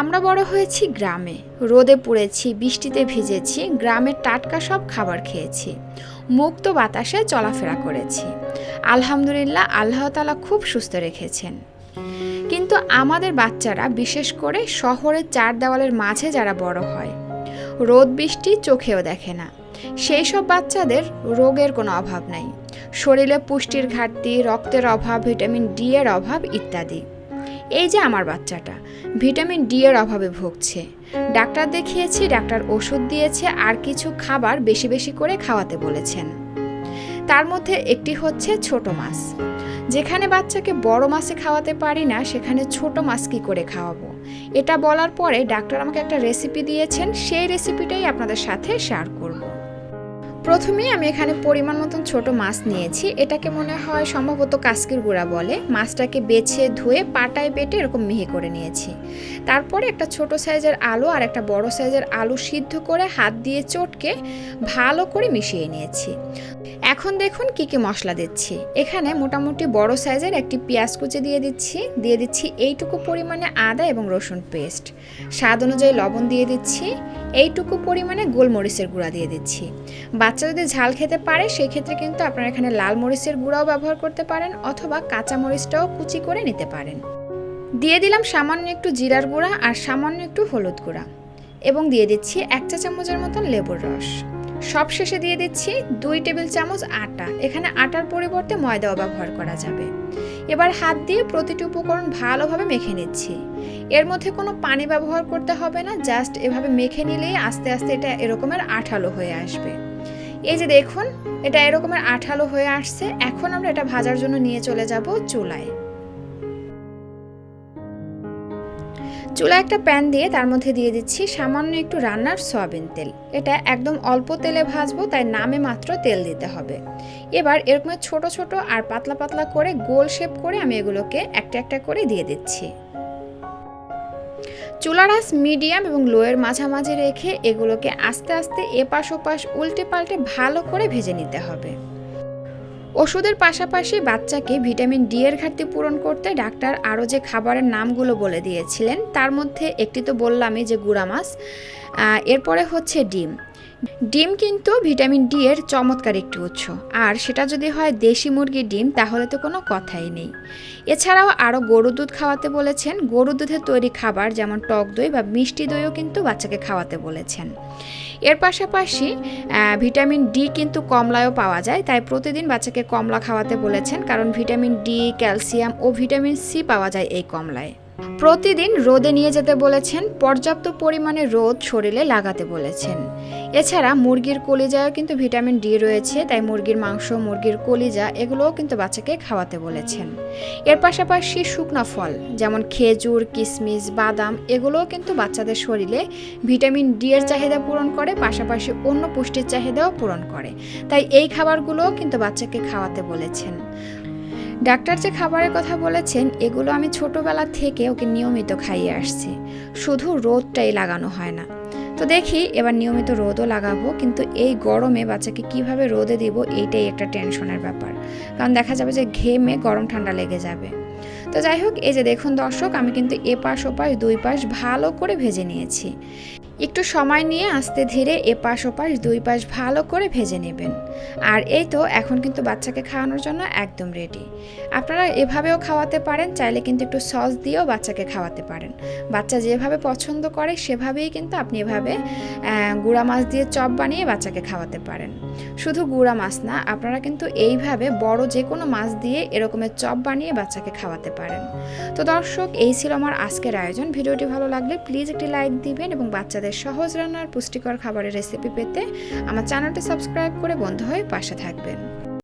আমরা বড় হয়েছি গ্রামে। রোদে পড়েছি, বৃষ্টিতে ভিজেছি গ্রামের টাটকা সব খাবার খেয়েছি। মুক্ত বাতাসে চলাফেরা করেছি। আলহামদুলিল্লাহ আল্লাহ তালা খুব সুস্থ রেখেছেন। কিন্তু আমাদের বাচ্চারা, বিশেষ করে শহরের চার দেওয়ালের মাঝে যারা বড় হয়, রোদ বৃষ্টি চোখেও দেখে না। সেই সব বাচ্চাদের রোগের কোনো অভাব নাই। শরীরে পুষ্টির ঘাটতি, রক্তের অভাব, ভিটামিন ডি এর অভাব ইত্যাদি। এই যে আমার বাচ্চাটা। ভিটামিন ডি এর অভাবে ভুগছে। ডাক্তার দেখিয়েছি, ডাক্তার ওষুধ দিয়েছে, আর কিছু খাবার বেশি বেশি করে খাওয়াতে বলেছেন। তার মধ্যে একটি হচ্ছে ছোট মাছ। যেখানে বাচ্চাকে বড় মাছে খাওয়াতে পারি না, সেখানে ছোট মাছ কী করে খাওয়াবো? এটা বলার পরে ডাক্তার আমাকে একটা রেসিপি দিয়েছেন, সেই রেসিপিটাই আপনাদের সাথে শেয়ার করব। প্রথমেই আমি এখানে পরিমাণ মতন ছোট মাছ নিয়েছি। এটাকে মনে হয় সম্ভবত কাস্কির গুঁড়া বলে। মাছটাকে বেছে ধুয়ে পাটায় বেটে এরকম মিহি করে নিয়েছি। তারপরে একটা ছোট সাইজের আলু আর একটা বড় সাইজের আলু সিদ্ধ করে হাত দিয়ে চটকে ভালো করে মিশিয়ে নিয়েছি। এখন দেখুন কি কি মশলা দিচ্ছি। এখানে মোটামুটি বড় সাইজের একটি পেঁয়াজ কুচি দিয়ে দিচ্ছি। দিয়ে দিচ্ছি এইটুকু পরিমাণে আদা এবং রসুন পেস্ট। স্বাদ অনুযায়ী লবণ দিয়ে দিচ্ছি। এইটুকু পরিমাণে গোলমরিচের গুঁড়া দিয়ে দিচ্ছি। বাচ্চা যদি ঝাল খেতে পারে সেই ক্ষেত্রে কিন্তু আপনারা এখানে লাল মরিচের গুঁড়াও ব্যবহার করতে পারেন অথবা কাঁচা মরিচটাও কুচি করে নিতে পারেন। দিয়ে দিলাম সামান্য একটু জিরার গুঁড়া আর সামান্য একটু হলুদ গুঁড়া এবং দিয়ে দিচ্ছি এক চা চামচের মতন লেবুর রস। সব শেষে দিয়ে দিচ্ছি দুই টেবিল চামচ আটা। এখানে আটার পরিবর্তে ময়দাও ব্যবহার করা যাবে। এবার হাত দিয়ে প্রতিটি উপকরণ ভালোভাবে মেখে নিচ্ছি। এর মধ্যে কোনো পানি ব্যবহার করতে হবে না, জাস্ট এভাবে মেখে নিলেই আস্তে আস্তে এটা এরকমের আঠালো হয়ে আসবে। এই যে দেখুন, এটা এরকমের আঠালো হয়ে আসছে। এখন আমরা এটা ভাজার জন্য নিয়ে চলে যাব চুলায়। চুলা একটা প্যান দিয়ে তার মধ্যে দিয়ে দিচ্ছি সামান্য একটু রান্নার সয়াবিন তেল। এটা একদম অল্প তেলে ভাজবো, তাই নামে মাত্র তেল দিতে হবে। এবার এরকম ছোট ছোট আর পাতলা পাতলা করে গোল শেপ করে আমি এগুলোকে একটা একটা করে দিয়ে দিচ্ছি। চুলার আঁচ মিডিয়াম এবং লোয়ের মাঝামাঝি রেখে এগুলোকে আস্তে আস্তে এপাশ ওপাশ উল্টে পাল্টে ভালো করে ভেজে নিতে হবে। ওষুধের পাশাপাশি বাচ্চাকে ভিটামিন ডি এর ঘাটতি পূরণ করতে ডাক্তার আরও যে খাবারের নামগুলো বলে দিয়েছিলেন, তার মধ্যে একটি তো বললামই যে গুড়া মাছ এরপরে হচ্ছে ডিম। ডিম কিন্তু ভিটামিন ডি এর চমৎকার একটি উৎস। আর সেটা যদি হয় দেশি মুরগির ডিম, তাহলে তো কোনো কথাই নেই। এছাড়াও আরও গরু দুধ খাওয়াতে বলেছেন। গরু দুধের তৈরি খাবার যেমন টক দই বা মিষ্টি দইও কিন্তু বাচ্চাকে খাওয়াতে বলেছেন। এর পাশাপাশি ভিটামিন ডি কিন্তু কমলায়ও পাওয়া যায়, তাই প্রতিদিন বাচ্চাকে কমলা খাওয়াতে বলেছেন। কারণ ভিটামিন ডি, ক্যালসিয়াম ও ভিটামিন সি পাওয়া যায় এই কমলায়। প্রতিদিন রোদে নিয়ে যেতে বলেছেন, পর্যাপ্ত পরিমাণে রোদ শরীরে লাগাতে বলেছেন। এছাড়া মুরগির কলিজায়ও কিন্তু ভিটামিন ডি রয়েছে, তাই মুরগির মাংস, মুরগির কলিজা এগুলোও কিন্তু বাচ্চাকে খাওয়াতে বলেছেন। এর পাশাপাশি শুকনো ফল, যেমন খেজুর কিশমিশ বাদাম, এগুলোও কিন্তু বাচ্চাদের শরীরে ভিটামিন ডি এর চাহিদা পূরণ করে, পাশাপাশি অন্য পুষ্টির চাহিদাও পূরণ করে। তাই এই খাবারগুলোও কিন্তু বাচ্চাকে খাওয়াতে বলেছেন। ডাক্তার যে খাবারের কথা বলেছেন, এগুলো আমি ছোটবেলা থেকে ওকে নিয়মিত খাইয়ে আসছি। শুধু রোদটাই লাগানো হয় না। তো দেখি, এবার নিয়মিত রোদও লাগাবো, কিন্তু এই গরমে বাচ্চাকে কীভাবে রোদে দিব, এইটাই একটা টেনশনের ব্যাপার। কারণ দেখা যাবে যে ঘেমে গরম ঠান্ডা লেগে যাবে। তো যাই হোক, এই যে দেখুন দর্শক, আমি কিন্তু এপাশ ওপাশ দুই পাশ ভালো করে ভেজে নিয়েছি। একটু সময় নিয়ে আস্তে ধীরে এপাশ ওপাশ, দুই পাশ ভালো করে ভেজে নেবেন। আর এই তো এখন কিন্তু বাচ্চাকে খাওয়ানোর জন্য একদম রেডি আপনারা এভাবেও খাওয়াতে পারেন, চাইলে কিন্তু একটু সস দিয়েও বাচ্চাকে খাওয়াতে পারেন। বাচ্চা যেভাবে পছন্দ করে, সেভাবেই কিন্তু আপনি এভাবে গুঁড়া মাছ দিয়ে চপ বানিয়ে বাচ্চাকে খাওয়াতে পারেন। শুধু গুঁড়া মাছ না, আপনারা কিন্তু এইভাবে বড় যে কোনো মাছ দিয়ে এরকমের চপ বানিয়ে বাচ্চাকে খাওয়াতে পারেন। তো দর্শক, এই ছিল আমার আজকের আয়োজন। ভিডিওটি ভালো লাগলে প্লিজ একটি লাইক দিবেন এবং বাচ্চাদের সহজ রান্নার পুষ্টিকর খাবারের রেসিপি পেতে আমার চ্যানেলটি সাবস্ক্রাইব করে বন্ধু হয়ে পাশে থাকবেন।